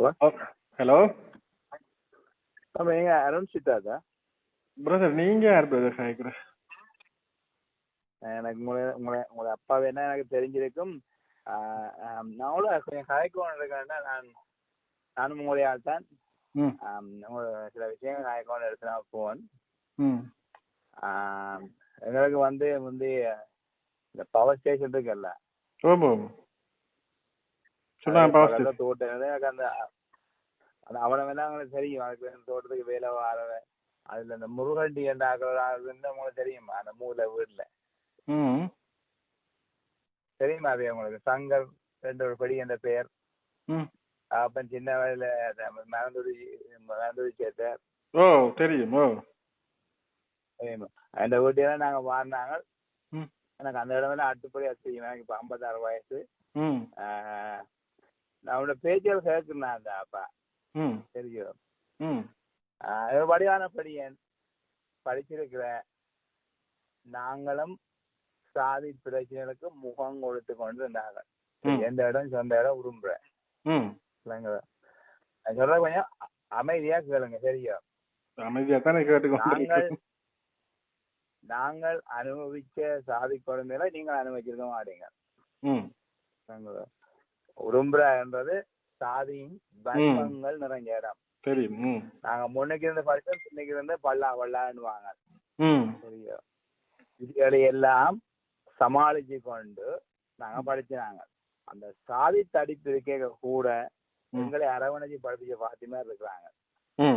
Hello ஆமா எங்க Arun சித்தாதா brother நீங்க யார் பிரதர் கேக்குற எனக்கு உங்களை உங்களை உங்களை அப்பா வேணா எனக்கு தெரிஞ்சிருக்கும். நானும் கொஞ்சம் கதைக்கணும் இருக்கேன்னா நான் நானும் உங்களுடைய ஆள் தான். சில விஷயங்கள் கதைக்கணும் எடுத்து நான் ஆஹ் எங்களுக்கு வந்து வந்து இந்த பவர் ஸ்டேஷன் இருக்குல்ல ஓமோ சொன்னா பவர் பக்கத்துல தோட்டம் இருக்கு. எனக்கு அந்த அந்த அவனை வேணா உங்களுக்கு தெரியும். அதுக்கு தோட்டத்துக்கு வேலை வாரவன் அதுல இந்த முருகண்டி என்ற உங்களுக்கு தெரியுமா? அந்த மூல வீட்டுல. தெரியுமா அது உங்களுக்கு? சங்கர் ரெண்டு ஒரு படி என்ற பெயர். அப்ப சின்ன வயதுல மறந்துடி மறந்துடி சேர்த்த ஓ தெரியும். தெரியுமா? அந்த வீட்டையெல்லாம் நாங்க ம். எனக்கு அந்த இடமெல்லாம் அட்டுப்படி செய்யும் எனக்கு இப்ப ஐம்பத்தாறு வயசு. அப்பா. ம். தெரியும் ம். ஆஹ் ஒரு வடிவான படியன் படிச்சிருக்கிற நாங்களும் சாதி பிரச்சனைகளுக்கு முகம் கொடுத்து கொண்டு இருந்தாங்க எந்த இடம் சொந்த இடம் விரும்புறேன் நான் சொல்றது கொஞ்சம் அமைதியா கேளுங்க சரியா அமைதியா தானே நாங்கள் நாங்கள் அனுபவிச்ச சாதி குழந்தைகளை நீங்கள் அனுபவிச்சிருக்க மாட்டீங்க நாங்கள் உரும்புறான்றது சாதியின் பண்பங்கள் நிறைஞ்ச இடம். தெரியும். நாங்க முன்னைக்கு இருந்து படிச்சோம் பின்னைக்கு இருந்து பல்லா பல்லான்னுவாங்க. ம். சரியா இதுகளை எல்லாம் சமாளிச்சு கொண்டு நாங்க படிச்சாங்க அந்த சாதி தடிப்பு இருக்க கூட எங்களை அரவணைச்சு படிப்பிச்ச பாத்திமா இருக்கிறாங்க.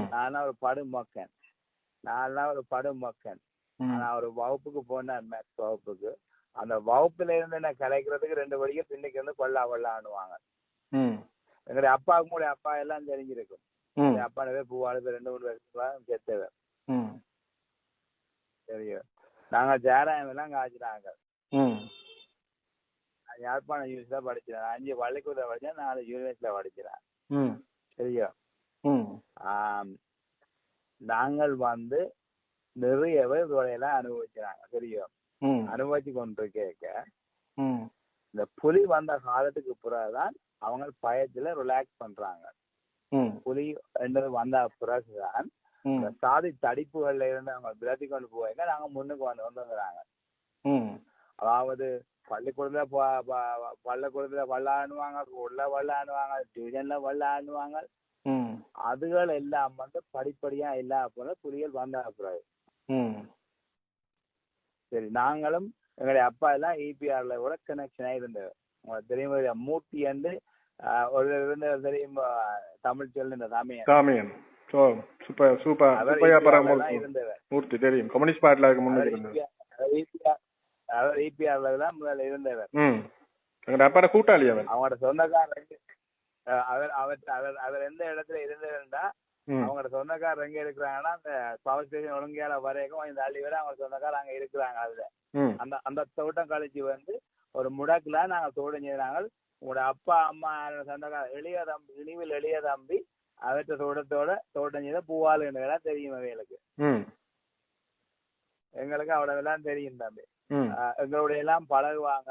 நான் ஒரு படு மக்கன் ஒரு படு மக்கன் ம். நான் ஒரு வகுப்புக்கு போனேன் மேத்ஸ் வகுப்புக்கு. அந்த வகுப்புல இருந்து என்ன கலைக்கிறதுக்கு ரெண்டு வழியும் பின்னைக்கு வந்து கொள்ளா கொள்ளான்னுவாங்க எங்களுடைய அப்பாவுக்கு கூட அப்பா எல்லாம் தெரிஞ்சிருக்கும். என் அப்பா நிறைய பூவாளுக்கு ரெண்டு மூணு வருஷம் செத்தவர். தெரியும். நாங்க ஜாராயம் எல்லாம் காய்ச்சினாங்க யாழ்ப்பாணம் யூனிவர்சிட்டி தான் படிச்சேன் அஞ்சு பள்ளிக்கூடத்தில் படிச்சேன் நாலு யூனிவர்சிட்டியில் படிக்கிறேன். சரியா நாங்கள் வந்து நிறைய பேர் இதோடையெல்லாம் அனுபவிச்சாங்க சரியா அனுபவிச்சு கொண்டு கேட்க இந்த புலி வந்த காலத்துக்கு பிறகுதான் அவங்க பயத்துல ரிலாக்ஸ் பண்றாங்க. புலி என்றது வந்த பிறகுதான் சாதி தடிப்புகள்ல இருந்து அவங்க விலத்தி கொண்டு போவாங்க நாங்க முன்னுக்கு வந்து வந்துங்கிறாங்க. அதாவது பள்ளிக்கூடத்துல பள்ளிக்கூடத்துல வல்லாடுவாங்க உள்ள வல்லாடுவாங்க டியூஷன்ல வல்லாடுவாங்க அதுகள் எல்லாம் வந்து படிப்படியா இல்லாம போல புலிகள் வந்த பிறகு. சரி நாங்களும் எங்களுடைய அப்பா எல்லாம் இபிஆர்ல கூட கனெக்ஷனா இருந்தவர் உங்களுக்கு தெரியும்? மூர்த்தி வந்து ஒரு இருந்த தெரியும்? தமிழ் சொல்லுங்க சாமியன் ஓ சூப்பர் சூப்பர் அவர் இருந்தவர். மூர்த்தி தெரியும். கம்யூனிஸ்ட் பார்ட்டில இருக்க அவர் முன்னாடி அவர் அவர் இபிஆர்ல தான் முதல்ல இருந்தவர். எங்க அப்பாட கூட்டாளி அவன் அவங்களோட சொந்தக்காரங்க ஆஹ், அவர் அவர் அவர் அவர் எந்த இடத்துல இருந்தவர்னா அவங்களோட சொந்தக்காரர் எங்க இருக்கிறாங்கன்னா அந்த பவர் ஸ்டேஷன் ஒழுங்கையால வரைக்கும் கொஞ்சம் தள்ளி வர அவங்க சொந்தக்காரர் அங்க இருக்கிறாங்க அதுல. அந்த அந்த தோட்டம் கழிச்சு வந்து ஒரு முடக்குல நாங்க தோட்டம் உங்களோட அப்பா அம்மா சொந்தக்கார எளிய தம்பி இனிவில் எளிய தம்பி அவற்ற தோட்டத்தோட தோட்டம் செய்த பூவாளுன்றதெல்லாம் தெரியும் அவைகளுக்கு எங்களுக்கு அவ்வளவுதான் தெரியும் தம்பி. எங்களுடைய எல்லாம் பழகுவாங்க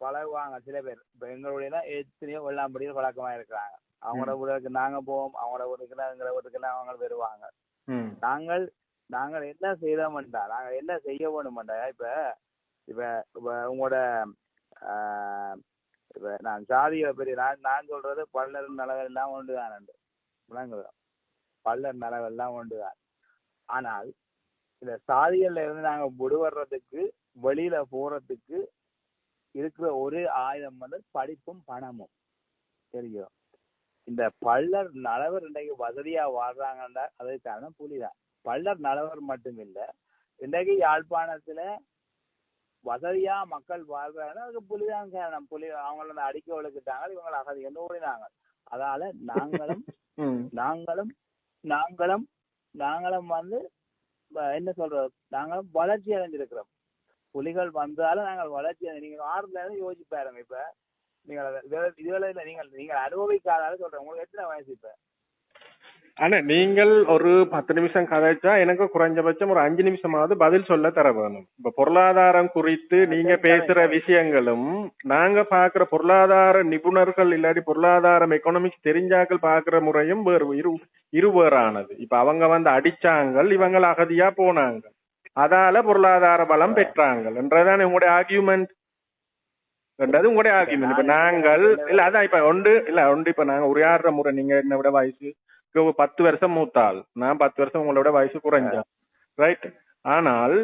பழகுவாங்க சில பேர். இப்ப எங்களுடைய எல்லாம் எத்தனையோ வெள்ளாம்படியில் பழக்கமா இருக்கிறாங்க. அவங்களோட ஊருக்கு நாங்க போவோம் அவங்களோட ஊருக்குலாம் எங்களை ஊருக்குலாம் அவங்க வருவாங்க. நாங்கள் நாங்கள் என்ன செய்தோம்டா நாங்கள் என்ன செய்ய வேணுமெண்டா இப்ப இப்ப இப்ப உங்களோட இப்ப நான் சாதியை பற்றி நான் நான் சொல்றது பல்லர் நலவெல்லாம் ஒன்று தான் விளங்குதா பல்லர் நலவெல்லாம் ஒன்று தான். ஆனால் இந்த சாதிகள்ல இருந்து நாங்க விடுபடுறதுக்கு வெளியில போறதுக்கு இருக்கிற ஒரு ஆயுதம் வந்து படிப்பும் பணமும். தெரியும் இந்த பல்லர் நலவர் இன்றைக்கு வசதியா வாழ்றாங்கன்னா அதுக்கு காரணம் புலிதான். பல்லர் நலவர் மட்டும் இல்ல இன்றைக்கு யாழ்ப்பாணத்துல வசதியா மக்கள் வாழ்றாங்கன்னா அதுக்கு புலிதான் காரணம். புலி அவங்கள வந்து அடிக்க ஒழுக்கிட்டாங்க இவங்களை அகதிகள் ஓடினாங்க. அதனால நாங்களும் நாங்களும் நாங்களும் நாங்களும் வந்து என்ன சொல்றது? நாங்களும் வளர்ச்சி அடைஞ்சிருக்கிறோம். புலிகள் வந்தாலும் நாங்கள் வளர்ச்சி நீங்க ஆறுல இருந்து யோசிச்சு பாருங்க இப்ப. நீங்க இதுல இதுல இல்ல நீங்கள் நீங்கள் அனுபவிக்காதால சொல்றேன். உங்களுக்கு எத்தனை வயசு இப்ப? ஆனா நீங்கள் ஒரு பத்து நிமிஷம் கதைச்சா எனக்கு குறைஞ்சபட்சம் ஒரு அஞ்சு நிமிஷமாவது பதில் சொல்ல தர வேணும். இப்ப பொருளாதாரம் குறித்து நீங்க பேசுற விஷயங்களும் நாங்க பாக்குற பொருளாதார நிபுணர்கள் இல்லாட்டி பொருளாதாரம் எக்கனாமிக்ஸ் தெரிஞ்சாக்கள் பாக்குற முறையும் வேறு இரு இருவேறானது. இப்ப அவங்க வந்து அடிச்சாங்க இவங்க அகதியா போனாங்க. அதால பொருளாதார பலம் பெற்றாங்க என்றதான் உங்களுடைய ஆர்கியூமெண்ட் என்றது உங்களுடைய ஆர்கியூமெண்ட் இப்ப நாங்கள் இல்ல அதான் இப்ப ஒன்று இல்ல ஒன்று இப்ப நாங்க உரையாடுற முறை நீங்க என்ன விட வயசு? பத்து வருஷம் மூத்தாள். நான் பத்து வருஷம் உங்களை விட வயசு குறைஞ்சா. ரைட் ஆனால்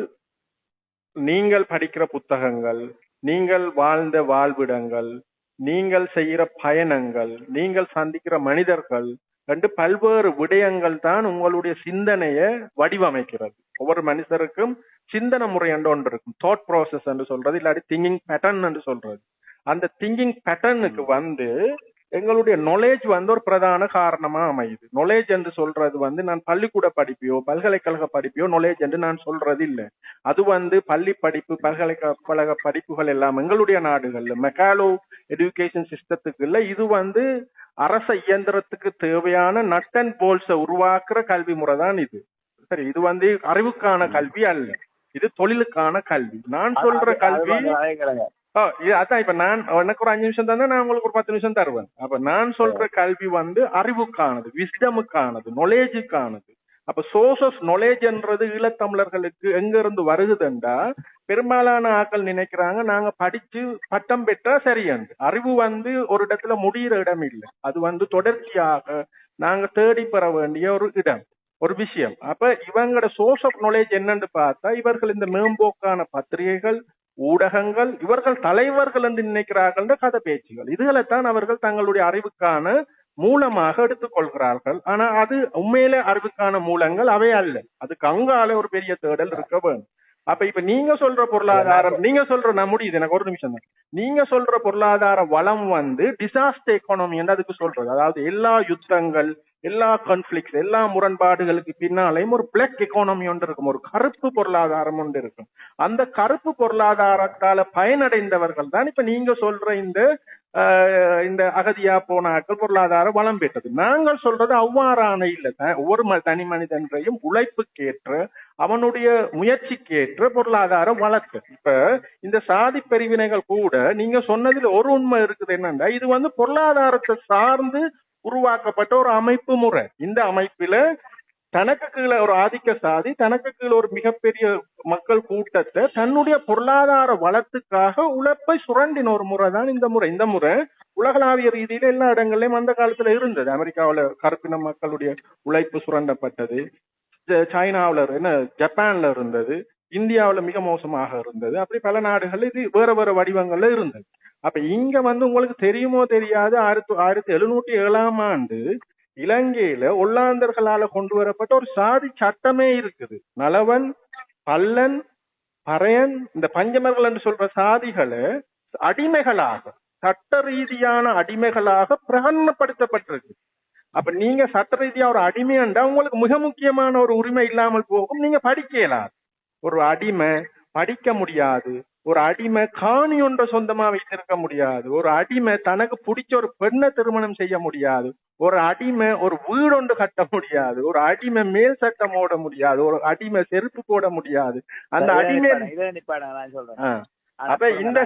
நீங்கள் படிக்கிற புத்தகங்கள் நீங்கள் வாழ்ந்த வாழ்விடங்கள் நீங்கள் செய்யற பயணங்கள் நீங்கள் சந்திக்கிற மனிதர்கள் ரெண்டு பல்வேறு விடயங்கள் தான் உங்களுடைய சிந்தனையை வடிவமைக்கிறது. ஒவ்வொரு மனுஷருக்கும் சிந்தனை முறை என்று ஒன்று இருக்கும். தாட் ப்ராசஸ் என்று சொல்றது இல்லாட்டி திங்கிங் பேட்டர்ன் என்று சொல்றது. அந்த திங்கிங் பேட்டர்னுக்கு வந்து எங்களுடைய knowledge வந்து ஒரு பிரதான காரணமா அமையுது. Knowledge என்று சொல்றது வந்து நான் பள்ளிக்கூட படிப்பையோ பல்கலைக்கழக படிப்பையோ knowledge என்று நான் சொல்றது இல்லை. அது வந்து பள்ளி படிப்பு பல்கலைக்கழக படிப்புகள் எல்லாம் எங்களுடைய நாடுகள்ல. மெக்காலோ எஜுகேஷன் சிஸ்டத்துக்கு இல்ல இது வந்து அரச இயந்திரத்துக்கு தேவையான நட் அண்ட் போல்ஸ உருவாக்குற கல்வி முறை தான் இது. சரி இது வந்து அறிவுக்கான கல்வி அல்ல. இது தொழிலுக்கான கல்வி. நான் சொல்ற கல்வி அதான் இப்ப நான் எனக்கு ஒரு அஞ்சு நிமிஷம் தந்தா நான் உங்களுக்கு ஒரு பத்து நிமிஷம் தருவேன். அப்ப நான் சொல்ற கல்வி வந்து அறிவுக்கானது விஸ்டமுக்கானது நொலேஜுக்கானது அப்ப சோர்ஸ் ஆஃப் நொலேஜ்ன்றது ஈழத்தமிழர்களுக்கு எங்க இருந்து வருகுதுண்டா? பெரும்பாலான ஆட்கள் நினைக்கிறாங்க நாங்க படிச்சு பட்டம் பெற்றா சரியன்று அறிவு வந்து ஒரு இடத்துல முடியிற இடம் இல்லை. அது வந்து தொடர்ச்சியாக நாங்க தேடி பெற வேண்டிய ஒரு இடம். ஒரு விஷயம். அப்ப இவங்களோட சோர்ஸ் ஆஃப் நாலேஜ் என்னன்னு பார்த்தா இவர்கள் இந்த மேம்போக்கான பத்திரிகைகள் ஊடகங்கள் இவர்கள் தலைவர்கள் என்று நினைக்கிறார்கள் கதை பேச்சுகள். இதுகளைத்தான் அவர்கள் தங்களுடைய அறிவுக்கான மூலமாக எடுத்துக்கொள்கிறார்கள் ஆனா அது உண்மையிலே அறிவுக்கான மூலங்கள் அவை அல்ல. அதுக்கு அங்கால ஒரு பெரிய தேடல் இருக்க வேண்டும். அப்ப இப்ப நீங்க சொல்ற பொருளாதாரம் நீங்க சொல்ற நான் முடியுது எனக்கு ஒரு நிமிஷம் தான். நீங்க சொல்ற பொருளாதார வளம் வந்து டிசாஸ்டர் எக்கானமி என்று அதுக்கு சொல்றது. அதாவது எல்லா யுத்தங்கள் எல்லா கான்ஃபிளிக்ஸ் எல்லா முரண்பாடுகளுக்கு பின்னாலேயும் ஒரு பிளாக் எக்கானமி ஒன்று இருக்கும். ஒரு கருப்பு பொருளாதாரம் ஒன்று இருக்கும். அந்த கருப்பு பொருளாதாரத்தால பயனடைந்தவர்கள் தான் இப்ப நீங்க சொல்ற இந்த இந்த அகதியா போனாக்கள் பொருளாதார வளம் பெற்றது. நாங்கள் சொல்றது அவ்வாறான இல்லை ஒவ்வொரு ம- தனி மனிதன்றையும் உழைப்புக்கேற்ற அவனுடைய முயற்சிக்கேற்ற பொருளாதார வளர்ச்சி இப்ப இந்த சாதி பிரிவினைகள் கூட நீங்க சொன்னதுல ஒரு உண்மை இருக்குது என்னன்னா இது வந்து பொருளாதாரத்தை சார்ந்து உருவாக்கப்பட்ட ஒரு அமைப்பு முறை. இந்த அமைப்பில தனக்கு கீழே ஒரு ஆதிக்க சாதி தனக்கு கீழே ஒரு மிகப்பெரிய மக்கள் கூட்டத்தை தன்னுடைய பொருளாதார வளத்துக்காக உழைப்பை சுரண்டின ஒரு முறை தான் இந்த முறை. இந்த முறை உலகளாவிய ரீதியில எல்லா இடங்கள்லயும் அந்த காலத்துல இருந்தது. அமெரிக்காவில கருப்பின மக்களுடைய உழைப்பு சுரண்டப்பட்டது. சைனாவில சைனாவுல என்ன ஜப்பான்ல இருந்தது. இந்தியாவில மிக மோசமாக இருந்தது. அப்படி பல நாடுகள்ல இது வேற வேற வடிவங்கள்ல இருந்தது. அப்ப இங்க வந்து உங்களுக்கு தெரியுமோ தெரியாது? ஆயிரத்தி ஆயிரத்தி எழுநூத்தி ஏழாம் ஆண்டு இலங்கையில ஒல்லாந்தர்களால கொண்டு வரப்பட்ட ஒரு சாதி சட்டமே இருக்குது. நலவன் பல்லன் பறையன் இந்த பஞ்சமர்கள் என்று சொல்ற சாதிகளை அடிமைகளாக சட்ட ரீதியான அடிமைகளாக பிரகடனப்படுத்தப்பட்டிருக்கு அப்ப நீங்க சட்ட ரீதியா ஒரு அடிமையாண்டா உங்களுக்கு மிக முக்கியமான ஒரு உரிமை இல்லாமல் போகும். நீங்க படிக்கலாம் ஒரு அடிமை படிக்க முடியாது. ஒரு அடிமை காணி ஒன்றை சொந்தமா வைத்திருக்க முடியாது. ஒரு அடிமை தனக்கு பிடிச்ச ஒரு பெண்ணை திருமணம் செய்ய முடியாது. ஒரு அடிமை ஒரு வீடு ஒன்று கட்ட முடியாது. ஒரு அடிமை மேல் சட்டம் ஓட முடியாது. ஒரு அடிமை செருப்பு போட முடியாது. அந்த அடிமை. அப்ப இந்த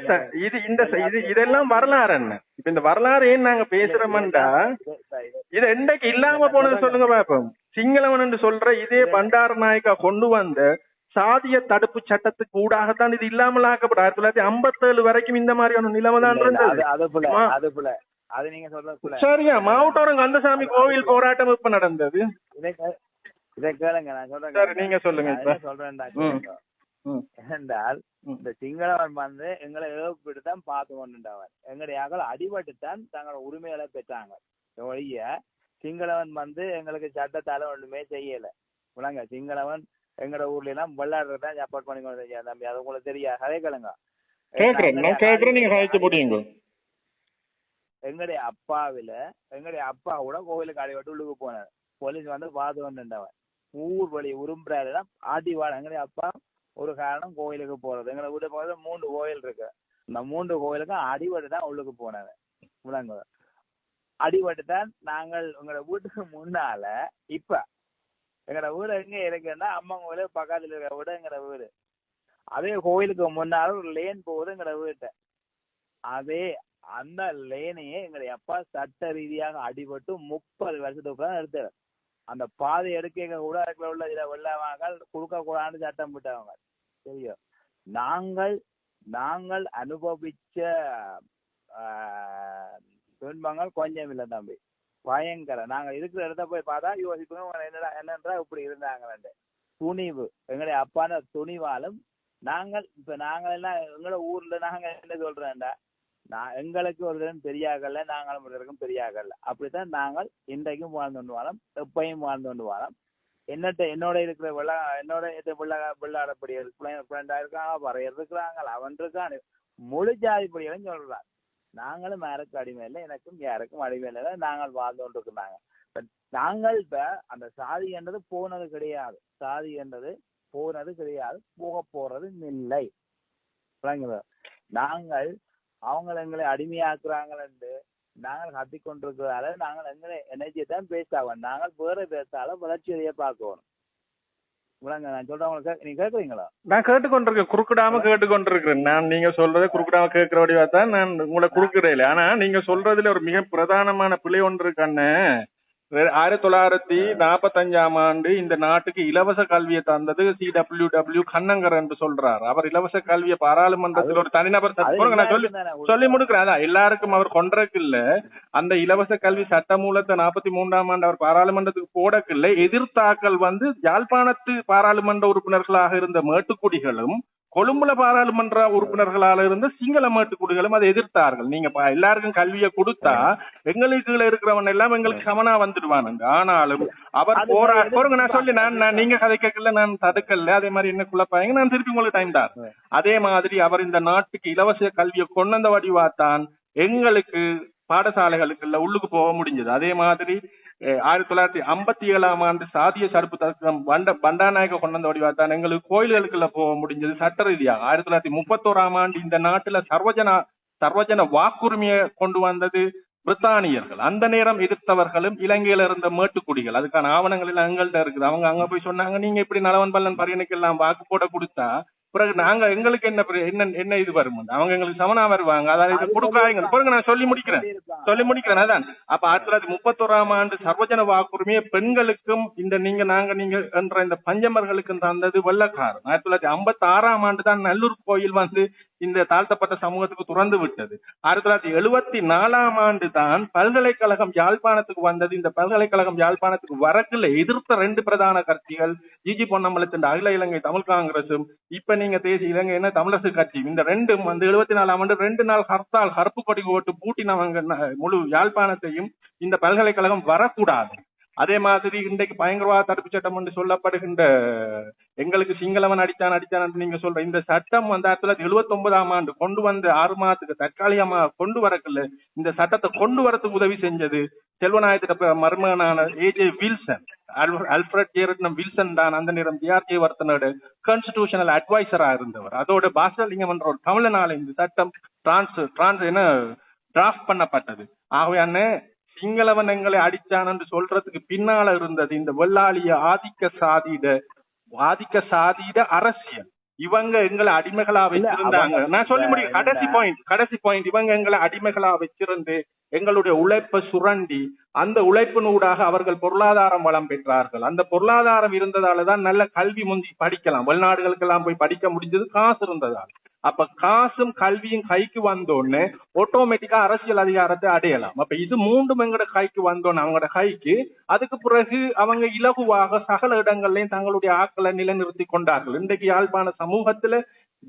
இது இந்த இது இதெல்லாம் வரலாறு என்ன? இப்ப இந்த வரலாறு ஏன் நாங்க பேசுறோம்டா? இது என்னைக்கு இல்லாம போனது சொல்லுங்க. பாப்போம். சிங்களவன் என்று சொல்ற இதே பண்டார நாயக்கா கொண்டு வந்த சாதிய தடுப்பு சட்டத்துக்கு ஊடாகத்தான் இது இல்லாமல் ஆக்கப்படும் ஆயிரத்தி தொள்ளாயிரத்தி ஐம்பத்தி ஏழு வரைக்கும் இந்த மாதிரியான நிலைமை தான் இருந்தது. அது நீங்க சொல்றது புல. சரியா மாவட்டோரம் கந்தசாமி கோவில் போராட்டம் இப்ப நடந்தது? இதை கேளுங்க நான் சொல்றேன். நீங்க சொல்லுங்க. ம். என்றால். இந்த சிங்களவன் வந்து எங்களை ஏவிட்டு தான் பார்த்து கொண்டுட்டவன் எங்களுடைய அகல அடிபட்டு தான் தங்களோட உரிமைகளை பெற்றாங்க. ஒழிய சிங்களவன் வந்து எங்களுக்கு சட்டத்தால ஒண்ணுமே செய்யல. உலங்க சிங்களவன் எங்கட ஊர்ல எல்லாம் விளையாடுறது தான் சப்போர்ட் பண்ணி கொண்டு செய்ய தம்பி. அது உங்களுக்கு கழிச்சு முடியுங்க எங்களுடைய அப்பாவில எங்களுடைய அப்பா கூட கோவிலுக்கு அடிபட்டு உள்ளுக்கு போனார். போலீஸ் வந்து பார்த்து கொண்டுட்டவன் ஊர் வழி உரும்புறாருன்னா ஆட்டிவாள் எங்களுடைய அப்பா ஒரு காரணம் கோயிலுக்கு போறது. எங்களை வீட்டு பக்கத்துல மூன்று கோயில் இருக்கு. இந்த மூன்று கோயிலுக்கும் அடிபட்டு தான் உள்ளுக்கு போனாங்க முழங்க அடிபட்டு தான் நாங்கள் எங்களோட வீட்டுக்கு முன்னால இப்ப எங்கட வீடு எங்க இருக்குன்னா அம்மா கோயில பக்கத்துல இருக்கிற வீடு எங்களோட வீடு. அதே கோயிலுக்கு முன்னால ஒரு லேன் போகுது எங்கட வீட்டை. அதே அந்த லேனையே எங்களுடைய அப்பா சட்ட ரீதியாக அடிபட்டு முப்பது வருஷத்துக்கு தான் அந்த பாதை எடுக்க கூட அதுக்குள்ள உள்ள இதை வெள்ளவாங்க கொடுக்க கூடாதுன்னு சட்டம் போட்டவங்க. தெரியும் நாங்கள் நாங்கள் அனுபவிச்ச துன்பங்கள் கொஞ்சம் இல்லை தம்பி. பயங்கரம் நாங்க இருக்கிற இடத்த போய் பார்த்தா யோசிப்போம் என்னடா என்னன்றா இப்படி இருந்தாங்கன்னு துணிவு. எங்களுடைய அப்பான துணிவாலும் நாங்கள் இப்ப நாங்கள் எல்லாம் எங்களோட ஊர்ல நாங்க என்ன சொல்றேன்டா? நான் எங்களுக்கு ஒரு தினம் பெரியாகல நாங்களும் ஒரு தினம் பெரியாகல அப்படித்தான் நாங்கள் இன்றைக்கும் வாழ்ந்து கொண்டு வரோம் எப்பையும் வாழ்ந்து கொண்டு வரோம். என்னட்ட என்னோட இருக்கிற விழா என்னோட இது விழா விளையாடப்படி ஃப்ரெண்டா இருக்காங்க பறையர் இருக்கிறாங்க அவன் இருக்கான். முழு ஜாதிப்படியும் சொல்றான். நாங்களும் யாருக்கும் அடிமை இல்லை எனக்கும் யாருக்கும் அடிமை இல்லை. நாங்கள் வாழ்ந்து கொண்டிருக்கிறாங்க நாங்கள் இப்ப அந்த சாதி என்றது போனது கிடையாது. சாதி என்றது போனது கிடையாது. போக போறது இல்லை. நாங்கள் அவங்க எங்களை அடிமையாக்குறாங்கன்னு நாங்கள் கத்தி கொண்டிருக்கிறதால நாங்கள் எங்களை எனர்ஜியை தான் பேஸ்ட் ஆகும் நாங்கள் வேற பேசால வளர்ச்சியதையே பார்க்கணும். விளங்க நான் சொல்றவங்களுக்கு நீங்க கேக்குறீங்களா? நான் கேட்டுக்கொண்டிருக்கேன். குறுக்கிடாம கேட்டுக்கொண்டிருக்கிறேன். நான் நீங்க சொல்றதை குறுக்கிடாம கேட்கிற வடிவா தான் நான் உங்களை குறுக்கிறேன் ஆனா நீங்க சொல்றதுல ஒரு மிக பிரதானமான பிழை ஒன்று இருக்கு அண்ணன் ரெ- ஆயிரத்தி தொள்ளாயிரத்தி நாற்பத்தஞ்சாம் ஆண்டு இந்த நாட்டுக்கு இலவச கல்வியை தந்தது சி டபிள்யூ டபிள்யூ கண்ணங்கர் என்று சொல்றார். அவர் இலவச கல்வியை பாராளுமன்றத்தில் ஒரு தனிநபர் நான் சொல்லி சொல்லி முடிக்கிறேன். அதான் எல்லாருக்கும் அவர் கொன்றக்கு இல்ல அந்த இலவச கல்வி சட்ட மூலத்தை நாற்பத்தி மூன்றாம் ஆண்டு அவர் பாராளுமன்றத்துக்கு போடக்கு இல்ல எதிர்த்தாக்கள் வந்து யாழ்ப்பாணத்து பாராளுமன்ற உறுப்பினர்களாக இருந்த மேட்டுக்குடிகளும் கொழும்புல பாராளுமன்ற உறுப்பினர்களாக இருந்த சிங்கள மேட்டுக்குடிகளும் அதை எதிர்த்தார்கள். நீங்க எல்லாருக்கும் கல்வியை கொடுத்தா எங்களுக்கு கீழே இருக்கிறவன் எல்லாம் எங்களுக்கு சமனா வந்துடுவானுங்க. ஆனாலும் அவர் போரா போருங்க நான் சொல்லி நான் நான் நீங்க கதை கேட்கல நான் தடுக்கல அதே மாதிரி என்ன குழப்பாங்க நான் திருப்பி உங்களுக்கு டைம் தான் அதே மாதிரி அவர் இந்த நாட்டுக்கு இலவச கல்வியை கொண்டு வந்த வடிவாத்தான் எங்களுக்கு பாடசாலைகளுக்கு இல்ல உள்ளுக்கு போக முடிஞ்சது. அதே மாதிரி ஆயிரத்தி தொள்ளாயிரத்தி ஐம்பத்தி ஏழாம் ஆண்டு சாதிய சடுப்பு தர்க்கம் பண்ட பண்டாநாயக கொண்டு வந்த வடிவாத்தான் எங்களுக்கு கோயில்களுக்குள்ள போக முடிஞ்சது சட்ட ரீதியாக ஆயிரத்தி தொள்ளாயிரத்தி முப்பத்தோராம் ஆண்டு இந்த நாட்டுல சர்வஜன சர்வஜன வாக்குரிமையை கொண்டு வந்தது பிரித்தானியர்கள் அந்த நேரம் எதிர்த்தவர்களும் இலங்கையில இருந்த மேட்டுக்குடிகள் அதுக்கான ஆவணங்கள் எல்லாம் எங்கள்கிட்ட இருக்குது அவங்க அங்க போய் சொன்னாங்க. நீங்க இப்படி நலவன் பல்லன் பரியனுக்கெல்லாம் வாக்கு போட கொடுத்தா பிறகு நாங்க எங்களுக்கு என்ன என்ன என்ன இது வரும்? அவங்க எங்களுக்கு சமனா வருவாங்க. அதாவது இது கொடுக்காங்க பிறகு நான் சொல்லி முடிக்கிறேன். சொல்லி முடிக்கிறேன். அதான். அப்ப ஆயிரத்தி தொள்ளாயிரத்தி முப்பத்தோராம் ஆண்டு சர்வஜன வாக்குரிமையை பெண்களுக்கும் இந்த நீங்க நாங்க நீங்க என்ற இந்த பஞ்சமர்களுக்கும் தந்தது வெள்ளக்காரன். ஆயிரத்தி தொள்ளாயிரத்தி ஐம்பத்தி ஆறாம் ஆண்டு தான் நல்லூர் கோயில் வந்து இந்த தாழ்த்தப்பட்ட சமூகத்துக்கு துறந்து விட்டது. ஆயிரத்தி தொள்ளாயிரத்தி எழுபத்தி நாலாம் ஆண்டு தான் பல்கலைக்கழகம் யாழ்ப்பாணத்துக்கு வந்தது. இந்த பல்கலைக்கழகம் யாழ்ப்பாணத்துக்கு வரக்குல எதிர்த்த ரெண்டு பிரதான கட்சிகள் ஜிஜி பொன்னம்பலத்தின் அகில இலங்கை தமிழ் காங்கிரசும் இப்ப நீங்க தேசிய இலங்கை என்ன தமிழரசு கட்சி இந்த ரெண்டும் வந்து எழுபத்தி நாலாம் ஆண்டு ரெண்டு நாள் ஹர்த்தால் கருப்பு கொடி ஓட்டு பூட்டினவங்க முழு யாழ்ப்பாணத்தையும் இந்த பல்கலைக்கழகம் வரக்கூடாது. அதே மாதிரி இன்றைக்கு பயங்கரவாத தடுப்பு சட்டம் என்று சொல்லப்படுகின்ற எங்களுக்கு சிங்களவன் அடித்தான் அடித்தான் நீங்க சொல்ற இந்த சட்டம் வந்து ஆயிரத்தி தொள்ளாயிரத்தி எழுபத்தி ஒன்பதாம் ஆண்டு கொண்டு வந்து ஆறு மாதத்துக்கு தற்காலிகமா கொண்டு வரக்குள்ள இந்த சட்டத்தை கொண்டு வரத்துக்கு உதவி செஞ்சது செல்வநாயகத்துக்கு மருமகனான ஏஜே வில்சன் அல்ஃப- அல்ஃபிரட் ஜேரட்னம் வில்சன் தான் அந்த நேரம் ஜிஆர்ஜே வர்த்தனோட கான்ஸ்டிடியூஷனல் அட்வைசரா இருந்தவர். அதோட பாசலிங்கம் என்ற ஒரு தமிழனால இந்த சட்டம் டிரான்ஸ் டிரான்ஸ் என்ன டிராஃப்ட் பண்ணப்பட்டது. ஆகவே அண்ணே சிங்களவன் எங்களை அடிச்சான் என்று சொல்றதுக்கு பின்னால இருந்தது இந்த வெள்ளாளிய ஆதிக்க சாதியிட ஆதிக்க சாதியிட அரசியல். இவங்க எங்களை அடிமைகளா வச்சிருந்தாங்க. நான் சொல்லி முடியும். கடைசி. பாயிண்ட் கடைசி பாயிண்ட் இவங்க எங்களை அடிமைகளா வச்சிருந்து எங்களுடைய உழைப்பை சுரண்டி அந்த உழைப்பினூடாக அவர்கள் பொருளாதாரம் வளம் பெற்றார்கள். அந்த பொருளாதாரம் இருந்ததால தான் நல்ல கல்வி முந்தி படிக்கலாம். வெளிநாடுகளுக்கெல்லாம் போய் படிக்க முடிஞ்சது காசு இருந்ததால். அப்ப காசும் கல்வியும் கைக்கு வந்தோடனே ஆட்டோமேட்டிக்கா அரசியல் அதிகாரத்தை அடையலாம். அப்ப இது மூன்றும் எங்கட கைக்கு வந்தோன்னு அவங்களோட கைக்கு அதுக்கு பிறகு அவங்க இலகுவாக சகல இடங்கள்லயும் தங்களுடைய ஆக்களை நிலைநிறுத்தி கொண்டார்கள். இன்றைக்கு யாழ்ப்பாண சமூகத்துல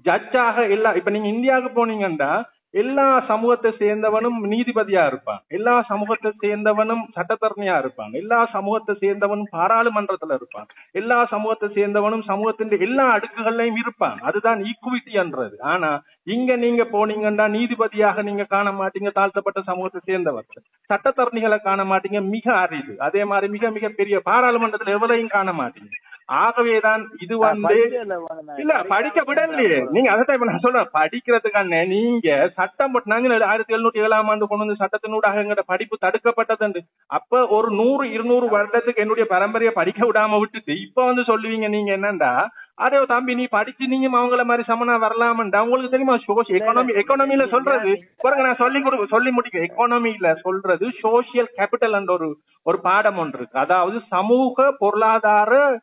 ஜட்ஜாக எல்லா இப்ப நீங்க இந்தியாவுக்கு போனீங்கன்னா எல்லா சமூகத்தை சேர்ந்தவனும் நீதிபதியா இருப்பான். எல்லா சமூகத்தை சேர்ந்தவனும் சட்டத்தரணியா இருப்பான். எல்லா சமூகத்தை சேர்ந்தவனும் பாராளுமன்றத்துல இருப்பான். எல்லா சமூகத்தை சேர்ந்தவனும் சமூகத்தின் எல்லா அடுக்குகள்லயும் இருப்பான் அதுதான் ஈக்குவிட்டி என்றது. ஆனா இங்க நீங்க போனீங்கன்னா நீதிபதியாக நீங்க காண மாட்டீங்க தாழ்த்தப்பட்ட சமூகத்தை சேர்ந்தவர். சட்டத்தரணிகளை காண மாட்டீங்க மிக அரிது. அதே மாதிரி மிக மிக பெரிய பாராளுமன்றத்துல எவ்வளையும் காண மாட்டீங்க. ஆகவேதான் இது வந்து இல்ல படிக்க விடலையே. நீங்க அதான் இப்ப நான் சொல்றேன். படிக்கிறதுக்கான நீங்க சட்டம் போட்டாங்க ஆயிரத்தி எழுநூத்தி ஏழாம் ஆண்டு கொண்டு வந்து சட்டத்தினூடாக எங்கட படிப்பு தடுக்கப்பட்டது அப்ப ஒரு நூறு இருநூறு வருடத்துக்கு என்னுடைய பரம்பரையை படிக்க விடாம விட்டுட்டு இப்ப வந்து சொல்லுவீங்க நீங்க என்னண்டா? அதே தம்பி நீ படிச்சு நீங்க அவங்கள மாதிரி சமனா வரலாமண்டா? உங்களுக்கு தெரியுமா? சோஷ் எக்கானமி எக்கானமில சொல்றது. பாருங்க நான் சொல்லி கொடு சொல்லி முடிக்க. எக்கானமில சொல்றது சோசியல் கேபிட்டல் என்ற ஒரு ஒரு பாடம் ஒன்று இருக்கு. அதாவது சமூக பொருளாதார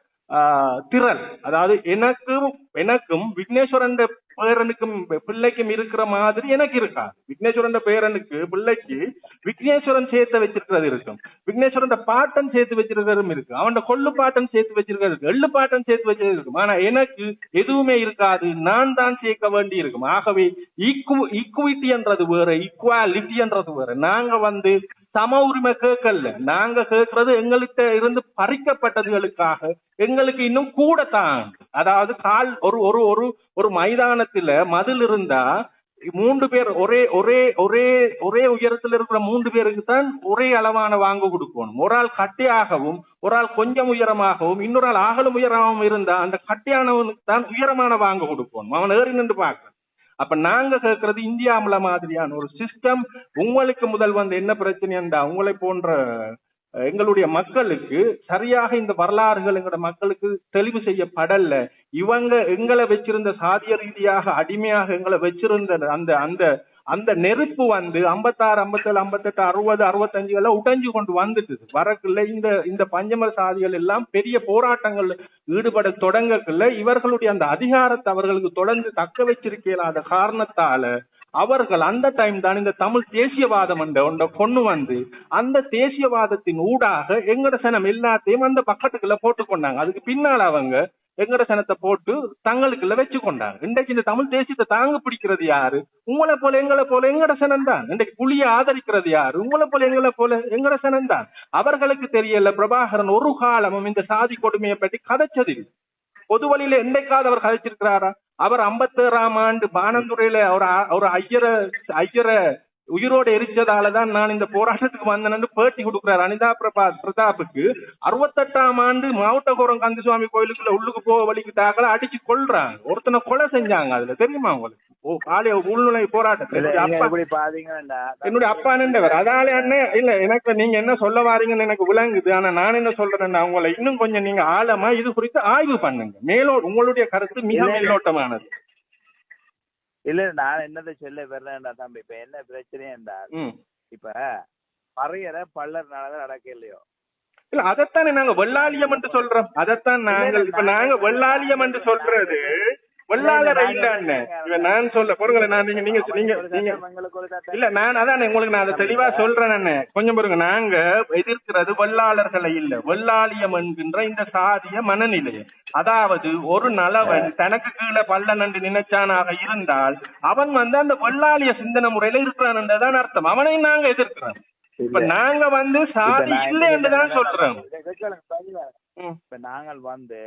திறன். அதாவது எனக்கும் எனக்கும் விக்னேஸ்வரன் பேரனுக்கும் பிள்ளைக்கும் இருக்கிற மாதிரி எனக்கு இருக்கா விக்னேஸ்வரன் பேரனுக்கு பிள்ளைக்கு விக்னேஸ்வரன் சேர்த்து வச்சிருக்கிறது இருக்கும். விக்னேஸ்வரன் பாட்டன் சேர்த்து வச்சிருக்கிறதும் இருக்கு அவன் கொள்ளு பாட்டன் சேர்த்து வச்சிருக்கிறது இருக்கு எள்ளு பாட்டன் சேர்த்து வச்சிருக்கிறது இருக்கும். ஆனா எனக்கு எதுவுமே இருக்காது. நான் தான் சேர்க்க வேண்டி இருக்கும். ஆகவே ஈக்கு ஈக்குவிட்டி என்றது வேற ஈக்குவாலிட்டி என்றது வேற. நாங்க வந்து சம உரிமை கேட்கல. நாங்க கேட்கறது எங்கள்கிட்ட இருந்து பறிக்கப்பட்டதுகளுக்காக எங்களுக்கு இன்னும் கூட தான் அதாவது கால் ஒரு ஒரு ஒரு ஒரு மைதானத்துல மதில் இருந்தா மூன்று பேர் ஒரே ஒரே ஒரே ஒரே உயரத்துல இருக்கிற மூன்று பேருக்கு தான் ஒரே அளவான வாங்க கொடுக்கணும். ஒரு ஆள் கட்டியாகவும் ஒரு ஆள் கொஞ்சம் உயரமாகவும் இன்னொரு ஆள் ஆகலும் உயரமாகவும் இருந்தா அந்த கட்டியானவனுக்கு தான் உயரமான வாங்க கொடுக்கணும். அவன் ஏறி நின்று பார்க்கணும். அப்ப நாங்க கேட்கறது இந்தியாவுல மாதிரியான ஒரு சிஸ்டம் உங்களுக்கு முதல் வந்து என்ன பிரச்சனைண்டா உங்களை போன்ற எங்களுடைய மக்களுக்கு சரியாக இந்த வரலாறுகள் எங்களோட மக்களுக்கு தெளிவு செய்யப்படல. இவங்க எங்களை வச்சிருந்த சாதிய ரீதியாக அடிமையாக எங்களை வச்சிருந்த அந்த அந்த அந்த நெருப்பு வந்து ஐம்பத்தாறு ஐம்பத்தேழு ஐம்பத்தெட்டு அறுபது அறுபத்தஞ்சு எல்லாம் உடைஞ்சு கொண்டு வந்துட்டு வரக்குள்ள இந்த இந்த பஞ்சம சாதிகள் எல்லாம் பெரிய போராட்டங்கள் ஈடுபட தொடங்கக்குள்ள இவர்களுடைய அந்த அதிகாரத்தை அவர்களுக்கு தொடர்ந்து தக்க வச்சிருக்க இயலாத காரணத்தால அவர்கள் அந்த டைம் தான் இந்த தமிழ் தேசியவாதம் என்ற ஒன்றை கொண்டு வந்து அந்த தேசியவாதத்தின் ஊடாக எங்கட சனம் எல்லாத்தையும் அந்த பக்கத்துக்குள்ள போட்டுக்கொண்டாங்க அதுக்கு பின்னால் அவங்க எங்கட சனத்தை போட்டு தங்களுக்குள்ள வச்சு கொண்டாங்க இன்றைக்கு இந்த தமிழ் தேசியத்தை தாங்க பிடிக்கிறது யாரு? உங்களை போல எங்களை போல எங்கட சனம் தான் இன்றைக்கு புலியை ஆதரிக்கிறது யாரு? உங்களை போல எங்களை போல எங்கட சனம் தான் அவர்களுக்கு தெரியல பிரபாகரன் ஒரு காலமும் இந்த சாதி கொடுமையை பற்றி கதைச்சதில்லை. பொது வழியில என்றைக்காவது அவர் கதைச்சிருக்கிறாரா? அவர் ஐம்பத்தேறாம் ஆண்டு பானந்துறையில ஒரு அ- ஒரு ஐயர ஐயர உயிரோட எரிச்சதால தான் நான் இந்த போராட்டத்துக்கு வந்தேன்னு பேட்டி கொடுக்கிறார். அனிதா பிரபா பிரதாப்புக்கு அறுபத்தெட்டாம் ஆண்டு மாவட்டபுரம் கந்தசுவாமி கோயிலுக்குள்ள உள்ளுக்கு போக வலிக்கிட்டாக்களை அடிச்சு கொல்றாங்க. ஒருத்தனை கொலை செஞ்சாங்க அதுல. தெரியுமா உங்களுக்கு? ஓ பாலிய உள்நுழை போராட்டத்தில் என்னுடைய அப்பா நின்றவர். அதால அண்ணன் இல்ல எனக்கு நீங்க என்ன சொல்ல வாரீங்கன்னு எனக்கு விளங்குது. ஆனா நான் என்ன சொல்றேன்னா உங்களை இன்னும் கொஞ்சம் நீங்க ஆழமா இது குறித்து ஆய்வு பண்ணுங்க. மேலோ உங்களுடைய கருத்து மிக. மேலோட்டமானது. இல்ல நான் என்னதை சொல்ல வர்றேன்டா தம்பி இப்ப என்ன பிரச்சனை என்றால் இப்ப பறையற பல்லர் நடந்த நடக்க இல்லையோ? இல்ல அதைத்தானே நாங்க வெள்ளாளியம் என்று சொல்றோம். அதைத்தான் நாங்கள் இப்ப நாங்க வெள்ளாளியம் என்று சொல்றது வெள்ளாளரை இல்ல இப்ப நான் சொல்ல பொருங்களேன் நான் நீங்க நீங்க நீங்க நீங்க. இல்ல நான் அதான் உங்களுக்கு நான் அதை தெளிவா சொல்றேன். கொஞ்சம் பாருங்க நாங்க எதிர்க்கிறது வெள்ளாளர்களை இல்ல. வெள்ளாளியம் என்கின்ற இந்த சாதிய மனநிலையை. அதாவது ஒரு நலவன் தனக்கு கீழே பல்ல நண்டு நினைச்சானாக இருந்தால் அவன் வந்து அந்த வெள்ளாளிய சிந்தனை முறையில இருக்கிறான் அர்த்தம். அவனையும் நாங்க எதிர்க்கிறோம். இப்ப. நாங்க வந்து சாதி இல்லை என்றுதான் சொல்றோம். இப்ப நாங்கள் வந்து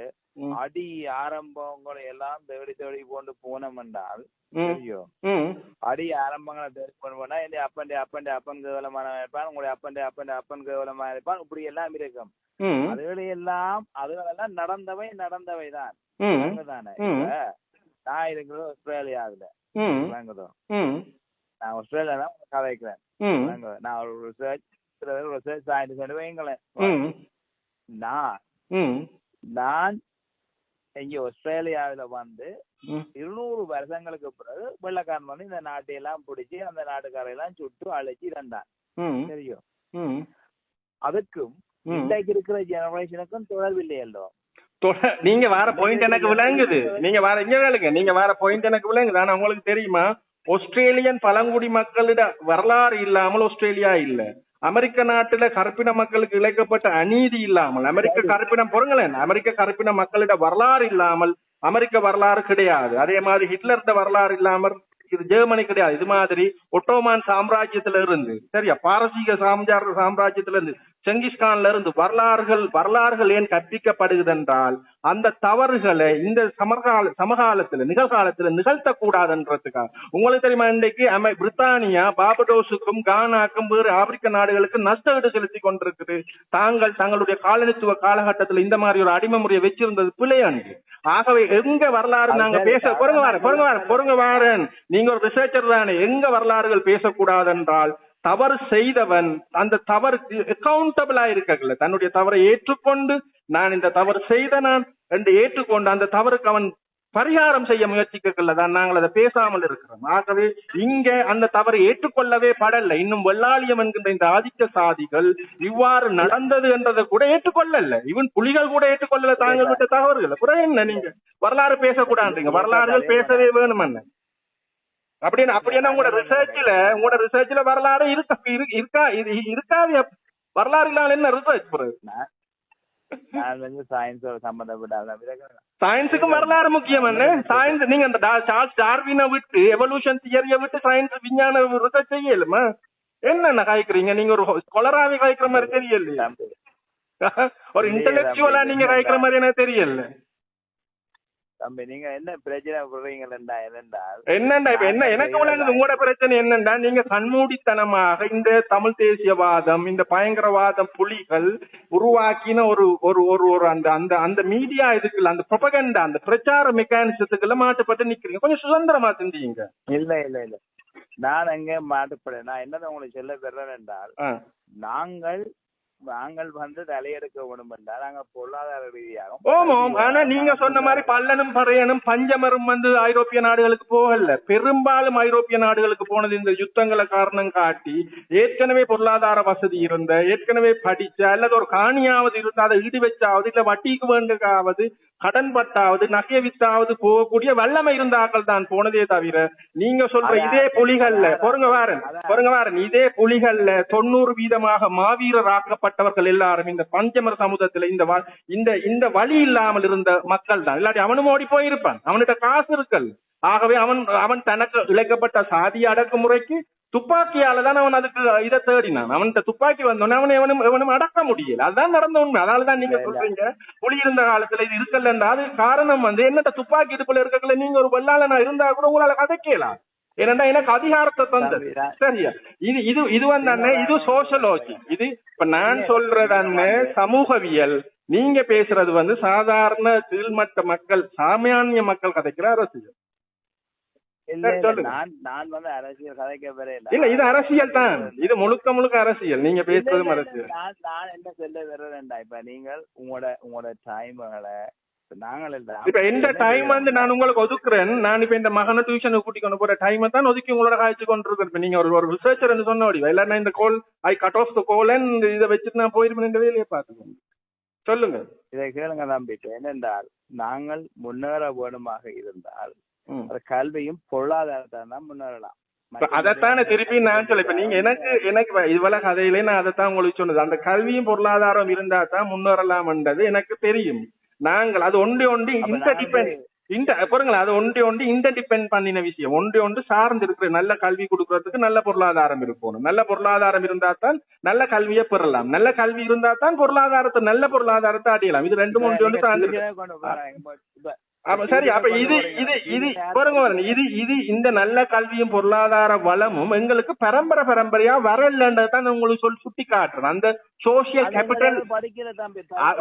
அடி ஆரம்பங்களை எல்லாம் தேடி தேடி கொண்டு போனோம் என்றால் ம், தெரியும். ம், அடி ஆரம்பங்களை தேடி கொண்டு போனா என் அப்பன் அப்பன் அப்பன் கேவலமான இருப்பான் உங்களுடைய அப்பன் அப்பன் அப்பன் கேவலமா இருப்பான் இப்படி எல்லாம் இருக்கும். அதுகளை எல்லாம் அதுகளெல்லாம் நடந்தவை நடந்தவை தான். நான் இருக்கிறது ஆஸ்திரேலியாவுல. நான் ஆஸ்திரேலியா தான் கதைக்கிறேன். நான் ஒரு ரிசர்ச் ரிசர்ச் ஆயிட்டு சொல்லி வைங்களேன் ம், நான் நான் இங்க ஆஸ்திரேலியாவில வந்து. இருநூறு வருஷங்களுக்கு பிறகு வெள்ளக்காரன் வந்து இந்த நாட்டையெல்லாம் பிடிச்சி அந்த நாட்டுக்காரையெல்லாம் சுட்டு அழைச்சி இருந்தான் ம், தெரியும் அதுக்கும். இன்றைக்கு இருக்கிற ஜெனரேஷனுக்கும் தொடர்பில்லையல்லோ தொட- நீங்க வர பாயிண்ட் எனக்கு விளங்குது. நீங்க வர இங்க வேலைங்க நீங்க வர பாயிண்ட் எனக்கு விளங்குது. ஆனா உங்களுக்கு தெரியுமா? ஆஸ்திரேலியன் பழங்குடி மக்களிட வரலாறு இல்லாமல் ஆஸ்திரேலியா இல்ல. அமெரிக்க நாட்டுல கருப்பின மக்களுக்கு இழைக்கப்பட்ட அநீதி இல்லாமல் அமெரிக்க கருப்பினம் பொருங்களேன் அமெரிக்க கருப்பின மக்களிட வரலாறு இல்லாமல் அமெரிக்க வரலாறு கிடையாது. அதே மாதிரி ஹிட்லர்ட வரலாறு இல்லாமல் இது ஜெர்மனி கிடையாது. இது மாதிரி ஒட்டோமான் சாம்ராஜ்யத்துல இருந்து சரியா? பாரசீக சாம்ராஜ்ய சாம்ராஜ்யத்துல இருந்து செங்கிஸ்கான்ல இருந்து வரலாறுகள் வரலாறுகள் ஏன் கற்பிக்கப்படுகிறது என்றால் அந்த தவறுகளை இந்த சமகால சமகாலத்துல நிகழ்காலத்துல நிகழ்த்தக்கூடாதுன்றதுக்காக. உங்களுக்கு தெரியுமா இன்றைக்கு? அமை பிரித்தானியா பாபடோஸுக்கும் கானாக்கும் வேறு ஆப்பிரிக்க நாடுகளுக்கு நஷ்டஈடு செலுத்தி கொண்டிருக்குது. தாங்கள் தங்களுடைய காலனித்துவ காலகட்டத்துல இந்த மாதிரி ஒரு அடிமை முறையை வச்சிருந்தது பிழையன்று ஆகவே எங்க வரலாறு நாங்க பேச அது பொறுங்க வாரேன். பொறுங்க வாரேன் பொறுங்க வாரேன். நீங்க ஒரு ரிசர்ச்சர் தானே. எங்க வரலாறுகள் பேசக்கூடாது என்றால் தவறு செய்தவன் அந்த தவறுக்கு அக்கௌண்டபிளா இருக்கல தன்னுடைய தவறை ஏற்றுக்கொண்டு நான் இந்த தவறு செய்த நான் என்று ஏற்றுக்கொண்டு அந்த தவறுக்கு அவன் பரிகாரம் செய்ய முயற்சிக்கல தான் நாங்கள் அதை பேசாமல் இருக்கிறோம். ஆகவே இங்க அந்த தவறை ஏற்றுக்கொள்ளவே படல. இன்னும் வெள்ளாளியம் என்கின்ற இந்த ஆதிக்க சாதிகள் இவ்வாறு நடந்தது என்றதை கூட ஏற்றுக்கொள்ளல. இவன் புலிகள் கூட ஏற்றுக்கொள்ளல தாங்கள் விட்ட தவறுகள். அப்புறம் என்ன நீங்க? வரலாறு பேசக்கூடாதுங்க. வரலாறுகள் பேசவே வேணும் என்ன அப்படின்னு அப்படின்னா உங்களோட ரிசர்ச்ல உங்களோட ரிசர்ச்ல வரலாறு இருக்க இரு- இருக்கா இருக்காது வரலாறு இல்லாம என்ன ரிசர்ச் சயின்ஸுக்கும் வரலாறு முக்கியம் என்ன சயின்ஸ் நீங்க அந்த சார்ல்ஸ் டார்வினை விட்டு எவல்யூஷன் தியரியை விட்டு சயின்ஸ் விஞ்ஞான ரிசர்ச் செய்யலுமா என்னென்ன காய்க்கிறீங்க? நீங்க ஒரு கொலராவே காய்க்கிற மாதிரி தெரியலையா. தம்பி, ஒரு இன்டெலெக்சுவலா நீங்க காய்க்கிற மாதிரி எனக்கு தெரியல. தம்பி நீங்க என்ன பிரச்சனை பண்றீங்களா என்னென்றால்? என்னண்டா இப்ப என்ன எனக்கு விளங்குது உங்களோட பிரச்சனை என்னண்டா நீங்க கண்மூடித்தனமாக இந்த தமிழ் தேசியவாதம் இந்த பயங்கரவாதம் புலிகள் உருவாக்கின ஒரு ஒரு ஒரு ஒரு அந்த அந்த அந்த மீடியா இதுக்குள்ள அந்த ப்ரொபகண்டா அந்த பிரச்சார மெக்கானிசத்துக்குள்ள மாட்டுப்பட்டு நிக்கிறீங்க. கொஞ்சம் சுதந்திரமா சிந்திங்க இல்ல இல்ல இல்ல. நான் அங்க மாட்டுப்படேன் நான் என்னது உங்களுக்கு சொல்ல பெறேன் என்றால். நாங்கள் நாங்கள் வந்து தலையெடுக்க வேணும் என்றால் நாங்கள் பொருளாதார ரீதியாக ஓம் ஓம் ஆனா நீங்க சொன்ன மாதிரி பல்லனும் பறையனும் பஞ்சமரும் வந்து ஐரோப்பிய நாடுகளுக்கு போகல பெரும்பாலும் ஐரோப்பிய நாடுகளுக்கு போனது இந்த யுத்தங்களை காரணம் காட்டி ஏற்கனவே பொருளாதார வசதி இருந்த ஏற்கனவே படிச்ச அல்லது ஒரு காணியாவது இருந்தா அதை ஈடு வச்சாவது இல்ல வட்டிக்கு வேண்டுக்காவது கடன் பட்டாவது நகைய வித்தாவது போகக்கூடிய வல்லமை இருந்தாக்கள் தான் போனதே தவிர நீங்க சொல்ற. இதே புலிகள்ல. பொறுங்க வாரன். பொறுங்க வாரன் இதே புலிகள்ல தொண்ணூறு வீதமாக மாவீரராக்கப்பட்டவர்கள் எல்லாரும் இந்த பஞ்சமர் சமுதாயத்துல இந்த இந்த இந்த வழி இல்லாமல் இருந்த மக்கள் தான் இல்லாட்டி அவனும் ஓடி போயிருப்பான். அவன்கிட்ட காசு இருக்கல். ஆகவே அவன் அவன் தனக்கு இழைக்கப்பட்ட சாதி அடக்குமுறைக்கு துப்பாக்கியால தான் அவன் அதுக்கு இதை தேடினான். அவன்கிட்ட துப்பாக்கி வந்தோடனே அவனை எவனும் எவனும் அடக்க முடியல. அதுதான் நடந்த உண்மை. அதனால தான் நீங்க. சொல்றீங்க. புலி இருந்த காலத்துல இது இருக்கலன்னா அது காரணம் வந்து என்னட்ட துப்பாக்கி இடுப்புல இருக்கல நீங்க ஒரு வெள்ளாளனா இருந்தா கூட உங்களால கதைக்கலாம் ஏன்னா எனக்கு அதிகாரத்தை தந்தது. சரியா? இது இது இது வந்து இது சோசியலஜி இது இப்ப நான் சொல்றது அண்ணே சமூகவியல். நீங்க பேசுறது வந்து சாதாரண கீழ்மட்ட மக்கள் சாமானிய மக்கள் கதைக்கிற அரசியல். இல்ல இது அரசியல் தான். இது முழுக்க முழுக்க அரசியல். நீங்க பேசுறதும் அரசியல். நான் என்ன சொல்ல வர்றேன்டா இப்ப நீங்கள் உங்களோட உங்களோட டைம்களை இப்ப எந்த டைம் வந்து நான் உங்களுக்கு ஒதுக்குறேன். நான் இப்ப இந்த மகனை டியூஷனுக்கு கூட்டி கொண்டு போற டைமை தான் ஒதுக்கி உங்களோட காய்ச்சி கொண்டு இருக்கேன் இப்ப நீங்க ஒரு ஒரு ரிசர்ச்சர் சொன்ன முடியும் இல்ல இந்த கோல் ஐ கட் ஆஃப் த கோல் இதை வச்சுட்டு நான் போயிருப்பேன் இந்த வேலையை சொல்லுங்க. இதை கேளுங்க தம்பி. நாங்கள் முன்னேற வேணுமாக இருந்தால் கல்வியும் பொருளாதாரத்தை தான் முன்னேறலாம். அதைத்தானே திருப்பி நான் சொல்ல இப்ப நீங்க எனக்கு எனக்கு இவ்வளவு கதையிலே நான் அதைத்தான் உங்களுக்கு சொன்னது. அந்த கல்வியும் பொருளாதாரம் இருந்தா தான் முன்னேறலாம்ன்றது எனக்கு தெரியும். நாங்கள் அது அப்ப இந்த நான் டிபெண்ட் பாருங்களேன் அது ஒண்டி ஒண்டி இந்த டிபெண்ட் பண்ணின விஷயம். ஒண்டி ஒன்று சார்ந்து இருக்கிற நல்ல கல்வி கொடுக்கறதுக்கு நல்ல பொருளாதாரம் இருக்கணும். நல்ல பொருளாதாரம் இருந்தா தான் நல்ல கல்வியை பெறலாம். நல்ல கல்வி இருந்தா தான் பொருளாதாரத்தை நல்ல பொருளாதாரத்தை அடையலாம். இது ரெண்டும் ஒன்று ஒன்று சார்ந்து அப்ப சரி அப்ப இது இது இது பாருங்க இது இது இந்த நல்ல கல்வியும் பொருளாதார வளமும் எங்களுக்கு பரம்பரை பரம்பரையா வரலன்றது தான் உங்களுக்கு சொல்லி சுட்டி காட்டுறேன் அந்த சோசியல் கேபிட்டல்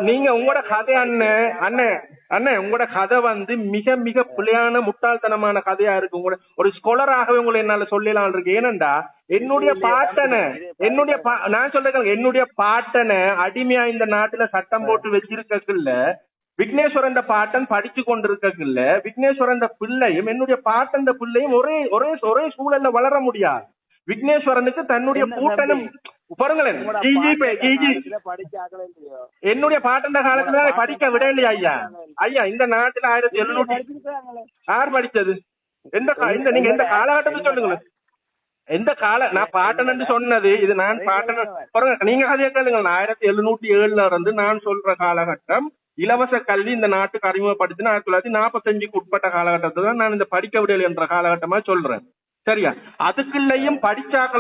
நீங்க உங்களோட கதை அண்ணன் அண்ணன் அண்ணன் உங்களோட கதை வந்து மிக மிக பிள்ளையான முட்டாள்தனமான கதையா இருக்கு. உங்களோட ஒரு ஸ்காலராகவே உங்களை என்னால சொல்லலாம் இருக்கு. ஏனண்டா என்னுடைய பாட்டனை என்னுடைய பா- நான் சொல்றேன் என்னுடைய பாட்டனை அடிமையா இந்த நாட்டுல சட்டம் போட்டு வச்சிருக்கக்குள்ள விக்னேஸ்வரன் பாட்டன் படிச்சு கொண்டிருக்கக்குள்ள விக்னேஸ்வரன் பிள்ளையும் என்னுடைய பாட்டன் பிள்ளையும் ஒரே ஒரே ஒரே சூழல்ல வளர முடியாது. விக்னேஸ்வரனுக்கு தன்னுடைய கூட்டனும் பாருங்களேன் என்னுடைய பாட்டண்ட காலத்துல படிக்க பாட்டன் விட இல்லையா ஐயா. ஐயா இந்த நாட்டுல ஆயிரத்தி எழுநூத்தி யார் படிச்சது? எந்த இந்த நீங்க எந்த காலகட்டத்தை சொல்லுங்களேன் எந்த கால நான் பாட்டன் சொன்னது இது நான் பாட்டன் பாருங்க நீங்க கதையை கேளுங்க ஆயிரத்தி எழுநூத்தி ஏழுல இருந்து நான் சொல்ற காலகட்டம் இலவச கல்வி இந்த நாட்டுக்கு அறிமுகப்படுத்தின ஆயிரத்தி தொள்ளாயிரத்தி நாற்பத்தஞ்சுக்கு உட்பட்ட காலகட்டத்தை தான் நான் இந்த படிக்க விடல் என்ற காலகட்டமா சொல்றேன். சரியா? அதுக்குள்ளேயும்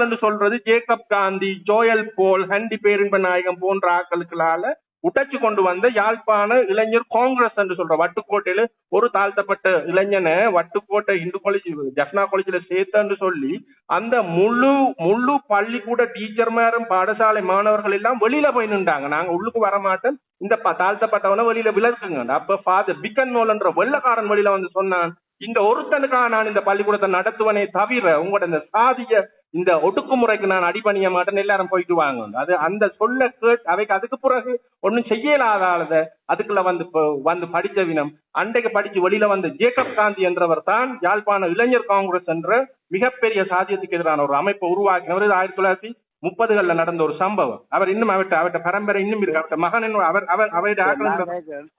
என்று சொல்றது Jacob Gandhi Joel Paul Handy Perinbanayagam போன்ற ஆக்களுக்களால உடைச்சு கொண்டு வந்த யாழ்ப்பாண இளைஞர் காங்கிரஸ் என்று சொல்ற வட்டுக்கோட்டையில ஒரு தாழ்த்தப்பட்ட இளைஞனை வட்டுக்கோட்டை இந்து காலேஜ் ஜப்னா காலேஜ்ல சேர்த்தன்னு சொல்லி அந்த முழு முழு பள்ளிக்கூட டீச்சர்மாரும் பாடசாலை மாணவர்கள் எல்லாம் வெளியில போய் நின்றாங்க. நாங்க உள்ளுக்கு வர மாட்டோம் இந்த தாழ்த்தப்பட்டவனை வெளியில விளக்குங்க அப்ப ஃபாதர் பிக்கன் நோலன்ற வெள்ளக்காரன் வெளியில வந்து சொன்னான் இந்த ஒருத்தனுக்காக நான் இந்த பள்ளிக்கூடத்தை நடத்துவனே தவிர உங்களோட இந்த சாதிய இந்த ஒடுக்குமுறைக்கு நான் அடிபணிய மாட்டேன் எல்லாரும் போயிட்டு வாங்க. அது அந்த சொல்ல கேட் அவைக்கு அதுக்கு பிறகு ஒன்னும் செய்யலாத அதுக்குள்ள வந்து வந்து படிச்ச வினம் அன்றைக்கு படிச்சு வெளியில வந்த ஜேக்கப் காந்தி என்றவர் தான் யாழ்ப்பாண இளைஞர் காங்கிரஸ் என்ற மிகப்பெரிய சாதியத்துக்கு எதிரான ஒரு அமைப்பை உருவாக்கினவர். இது ஆயிரத்தி தொள்ளாயிரத்தி முப்பதுகள்ல நடந்த ஒரு சம்பவம். அவர் இன்னும் அவர்கிட்ட அவர்கிட்ட பரம்பரை இன்னும் இருக்கு. அவர்கிட்ட மகன் அவர் அவர் அவருடைய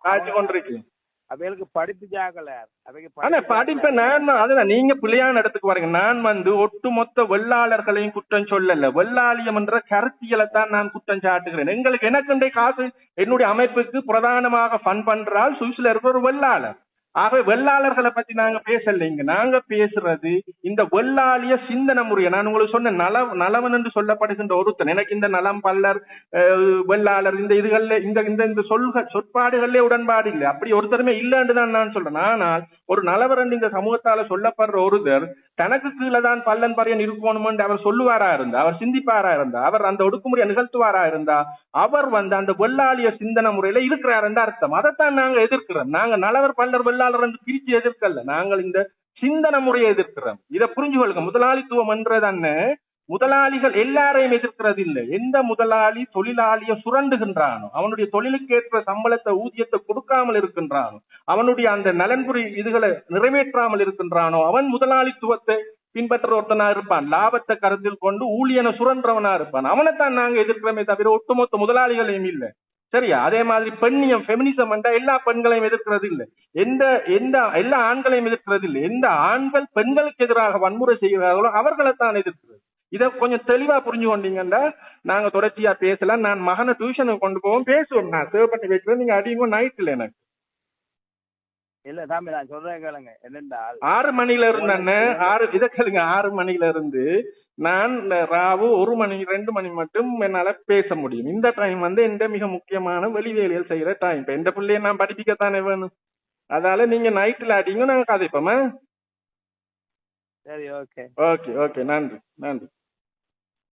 காய்ச்சி கொண்டிருக்கு. அவைகளுக்கு படிப்பு அவைக்கு ஆனா படிப்ப நான் அதுதான் நீங்க பிள்ளையான இடத்துக்கு வரீங்க. நான் வந்து ஒட்டுமொத்த வெள்ளாளர்களையும் குற்றம் சொல்லல. வெள்ளாளியம் என்ற கருத்தியலை தான் நான் குற்றம் சாட்டுகிறேன். எங்களுக்கு எனக்கு காசு என்னுடைய அமைப்புக்கு பிரதானமாக ஃபன் பண்றால் சுவிஸ்ல இருக்கிற ஒரு வெள்ளாளர். ஆகவே வெள்ளாளர்களை பத்தி நாங்க பேசலைங்க. நாங்க பேசுறது இந்த வெள்ளாளிய சிந்தனை முறையை. நான் உங்களுக்கு சொன்ன நல நலவன் என்று சொல்லப்படுகின்ற ஒருத்தன். எனக்கு இந்த நலம் பல்லர் வெள்ளாளர் இந்த இதுகள்ல இந்த இந்த இந்த சொல்க சொற்பாடுகள்லே உடன்பாடு இல்லை. அப்படி ஒருத்தருமே இல்லைன்னு தான் நான் சொல்றேன். ஆனால் ஒரு நலவரன் இந்த சமூகத்தால சொல்லப்படுற ஒருத்தர் தனக்கு கீழே தான் பல்லன் பறையன் இருக்கணும்னு அவர் சொல்லுவாரா இருந்தா அவர் சிந்திப்பாரா இருந்தா அவர் அந்த ஒடுக்குமுறையை நிகழ்த்துவாரா இருந்தா அவர் வந்து அந்த வெள்ளாளிய சிந்தனை முறையில இருக்கிறாருன்னு அர்த்தம். அதைத்தான் நாங்க எதிர்க்கிறோம். நாங்க நலவர் பல்லர் வெள்ளாளர் என்று பிரிச்சு எதிர்க்கல நாங்கள் இந்த சிந்தன முறையை எதிர்க்கிறோம். இதை புரிஞ்சு கொள்ளுங்க. முதலாளித்துவம் என்றதன்ன முதலாளிகள் எல்லாரையும் எதிர்க்கிறது இல்லை. எந்த முதலாளி தொழிலாளிய சுரண்டுகின்றானோ அவனுடைய தொழிலுக்கேற்ற சம்பளத்தை ஊதியத்தை கொடுக்காமல் இருக்கின்றானோ அவனுடைய அந்த நலன்புரி இதுகளை நிறைவேற்றாமல் இருக்கின்றானோ அவன் முதலாளித்துவத்தை பின்பற்ற ஒருத்தனா இருப்பான். லாபத்தை கருத்தில் கொண்டு ஊழியனை சுரன்றவனா இருப்பான். அவனைத்தான் நாங்க எதிர்க்கிறோமே தவிர ஒட்டுமொத்த முதலாளிகளையும் இல்லை. சரியா? அதே மாதிரி பெண்ணியம் ஃபெமினிசம் என்றா எல்லா பெண்களையும் எதிர்க்கிறது இல்லை. எந்த எந்த எல்லா ஆண்களையும் எதிர்க்கிறது இல்லை. எந்த ஆண்கள் பெண்களுக்கு எதிராக வன்முறை செய்கிறார்களோ அவர்களை தான் எதிர்க்கிறது. இதை கொஞ்சம் தெளிவா புரிஞ்சு கொண்டீங்கன்னா நாங்க தொடர்ச்சியா பேசலாம். நான் மகனை டியூஷனுக்கு கொண்டு போவோம். பேசுவோம். நான் சேவ் பண்ணி வைக்கிறேன். நீங்க அடிங்க நைட்ல எனக்கு. இல்ல சாமி நான் சொல்றேன் கேளுங்க. என்னென்றால் ஆறு மணில இருந்து ஆறு இதை கேளுங்க ஆறு மணில இருந்து நான் ராவு ஒரு மணி ரெண்டு மணி மட்டும் என்னால பேச முடியும். இந்த டைம் வந்து எந்த மிக முக்கியமான வெளி வேலைகள் செய்யற டைம் இப்ப எந்த பிள்ளைய நான் படிப்பிக்கத்தானே வேணும்? அதால நீங்க நைட்ல அடிங்க நாங்க கதைப்போமா? சரி ஓகே ஓகே ஓகே நன்றி நன்றி.